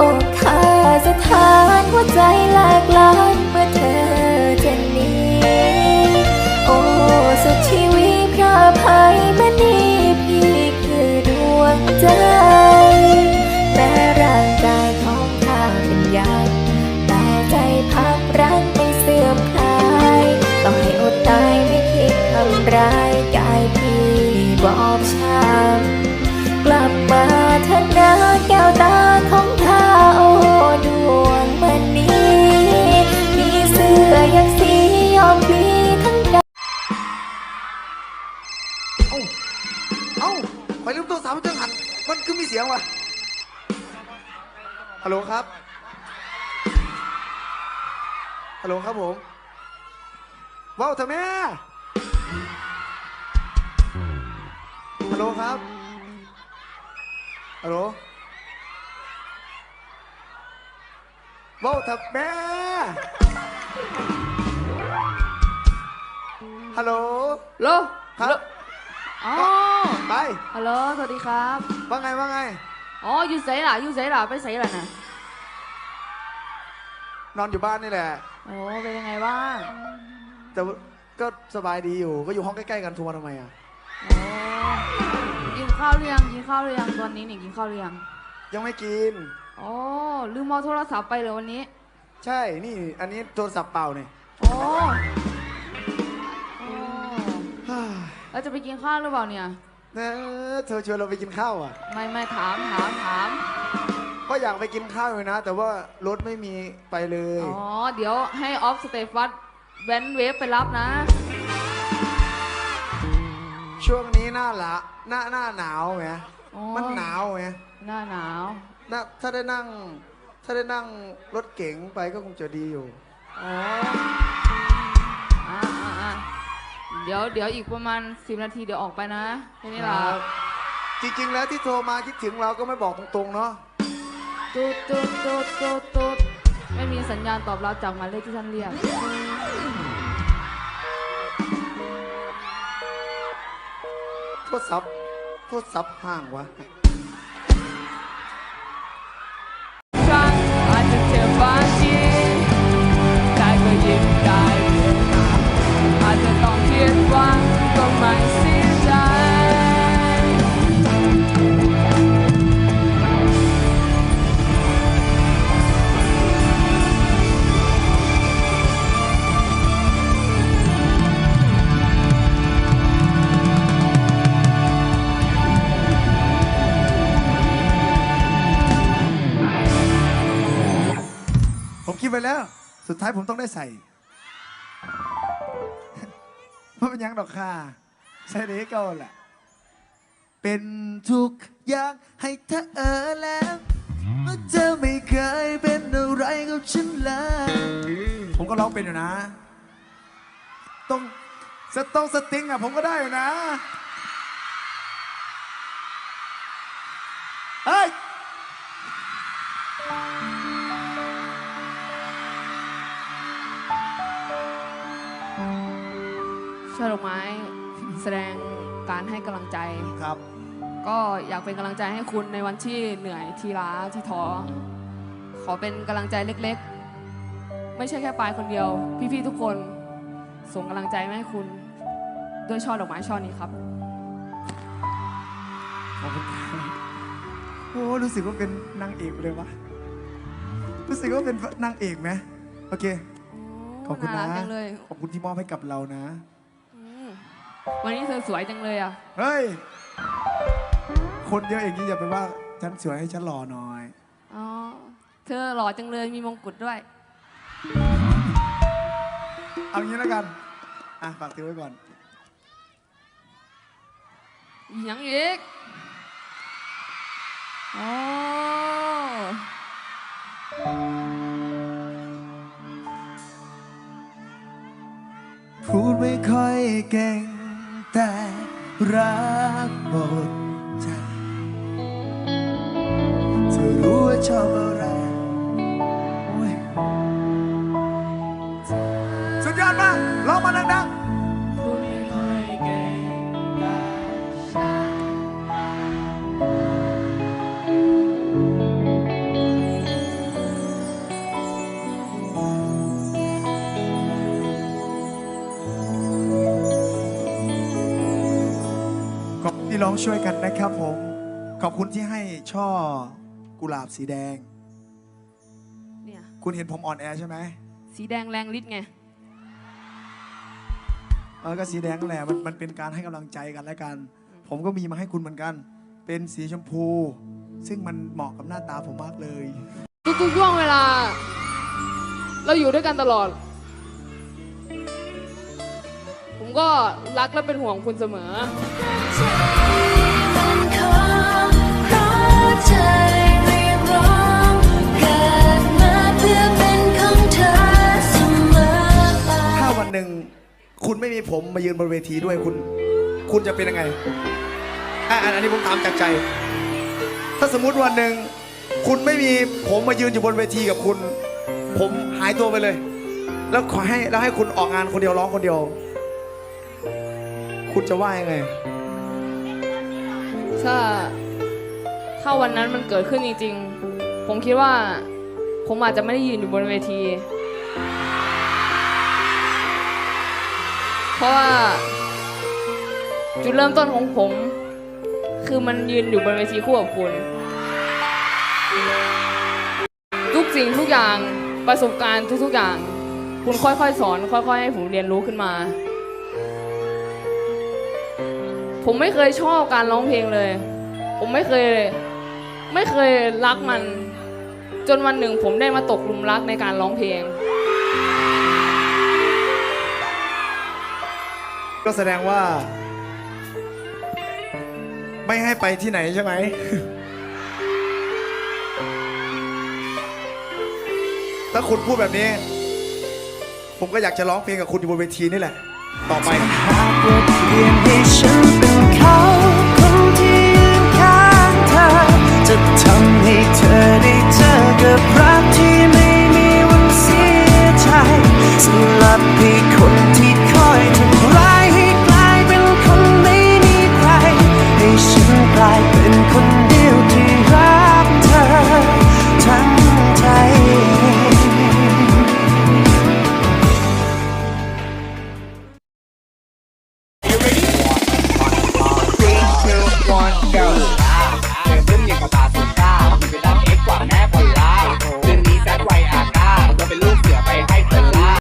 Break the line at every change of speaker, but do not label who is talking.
อกขาสถานหัวใจไหล
ฮัลโหลครับ ฮัลโหลครับผมว้าวเถอะแม่ฮัลโหลครับ ฮัลโหลว้าวเถอะแม่ฮัลโหล
โล
ครับ
อ๋อ
ไป
ฮัลโหล สวัสดีครับ
ว่าไง ว่าไง
อ๋ออยู่ไสล่ะอยู่ไสล่ะไปไสล่ะน่ะ
นอนอยู่บ้านนี่แหละ
โอ้เป็นยังไงบ้าง
แต่ว่าก็สบายดีอยู่ ก็อยู่ห้องใกล้ๆกันโทัวร์ทำไมอะ
โอ้กินข้าวหรือยังกินข้าวหรือยังตอนนี้นี่กินข้าวหรือยัง
ยังไม่กิน
โอ้ลืมเอาโทรศัพท์ไปเลยวันนี้
ใช่ นี่ อันนี้โทรศัพท์เปล่าเนี่ย
โอ้โอ้แล้วจะไปกินข้าวหรือเปล่าเนี่ย
เออเธอชวนเราไปกินข้าวอะ
ไม่ไม่ถามถามถาม
ก็อยากไปกินข้าวอยู่นะ แต่ว่ารถไม่มีไปเลย
อ๋อ เดี๋ยวให้ออฟสเตฟัสแวนเวฟไปรับนะ
ช่วงนี้หน้าละหน้าหน้าหนาวไง
อ๋อ
มันหนาวไง
หน้าหนาว
น่าถ้าได้นั่ง ถ้าได้นั่งรถเก๋งไปก็คงจะดีอยู่
อ๋ออ่าอ่าอ่า เดี๋ยวเดี๋ยวอีกประมาณสิบนาทีเดี๋ยวออกไปนะแค่นี้ล่ะ
ครับจริง ๆ แล้วที่โทรมาคิดถึงเราก็ไม่บอกตรงๆเนาะ
ตูดตูดตูดตูดตูดไม่มีสัญญาณตอบรับจากหมายเลขที่ท่านเรียก
โทษซับโทษซับห่างวะ แล้ว สุดท้ายผมต้องได้ใส่เพราะเป็นยังดอกค่ะใส่ได้เก่าแหละเป็นทุกอย่างให้เธอเออแล้วเมื่อเธอไม่เคยเป็นอะไรกับฉันเลยผมก็ร้องเป็นอยู่นะ ต้องสต้องสติงอะผมก็ได้อยู่นะเฮ้ย
ให้กำลังใจ
ครับ
ก็อยากเป็นกำลังใจให้คุณในวันที่เหนื่อยที่ล้าที่ท้อขอเป็นกำลังใจเล็กๆ ไม่ใช่แค่ปายคนเดียว พี่ๆทุกคนส่งกำลังใจมาให้คุณด้วยช่อดอกไม้ช่อนี้ครับ
ขอบคุณครับโอ้รู้สึกว่าเป็นนางเอกเลยวะรู้สึกว่าเป็นนางเอกไหมโอเค ขอบคุณ
น่า
นะ
รักจังเลย
ขอบคุณที่มอบให้กับเรานะ
อืม วันนี้เธอสวยจังเลยอะ
เฮ้ย คนเยอะอย่างนี้อย่าไปว่า ฉันสวยให้ฉันหล่อหน่อย
อ๋อ เธอหล่อจังเลยมีมงกุฎด้วย
เอางี้แล้วกัน อะฝากถือไว้ก่อน
อีกอยังอีกอ๋อ
พูดไม่ค่อยเก่งแต่ รักหมดใจเธอรู้ว่าชอบ
พี่
ร้องช่วยกันนะครับผม ขอบคุณที่ให้ช่อกุหลาบสีแดง
เนี่ย
คุณเห็นผมอ่อนแอใช่ไหม
สีแดงแรงฤทธิ์ไง
เออก็สีแดงนั่นแหละมันมันเป็นการให้กำลังใจกันและกัน ผมก็มีมาให้คุณเหมือนกัน เป็นสีชมพู ซึ่งมันเหมาะกับหน้าตาผมมากเลย
ทุกๆช่วงเวลา เราอยู่ด้วยกันตลอด ก็รักและเป็นห่วงคุณเสมอ
ถ้าวันหนึ่งคุณไม่มีผมมายืนบนเวทีด้วยคุณ คุณจะเป็นยังไงอะอันอันนี้ผมถามจากใจ ถ้าสมมุติวันหนึ่งคุณไม่มีผมมายืนอยู่บนเวทีกับคุณ ผมหายตัวไปเลย แล้วขอให้แล้วให้คุณออกงานคนเดียวร้องคนเดียว คุณจะว่ายังไง
ถ้าถ้าวันนั้นมันเกิดขึ้นจริงๆ ผมคิดว่า ผมอาจจะไม่ได้ยืนอยู่บนเวที เพราะว่า จุดเริ่มต้นของผม คือมันยืนอยู่บนเวทีคู่กับคุณ ทุกสิ่งทุกอย่างประสบการณ์ทุกๆอย่าง คุณค่อยๆ สอน ค่อย ๆ ให้ผมเรียนรู้ขึ้นมา ผมไม่เคยชอบการร้องเพลงเลย ผมไม่เคย ไม่เคยรักมัน จนวันหนึ่งผมได้มาตกหลุมรักในการร้องเพลง
ก็แสดงว่า ไม่ให้ไปที่ไหนใช่ไหม ถ้าคุณพูดแบบนี้ ผมก็อยากจะร้องเพลงกับคุณอยู่บนเวทีนี่แหละ ต่อไป
หากเปลี่ยนให้ฉันเป็นเขาคนที่ยืนข้างเธอ จะทำให้เธอได้เจอกับรักที่ไม่มีวันเสียใจ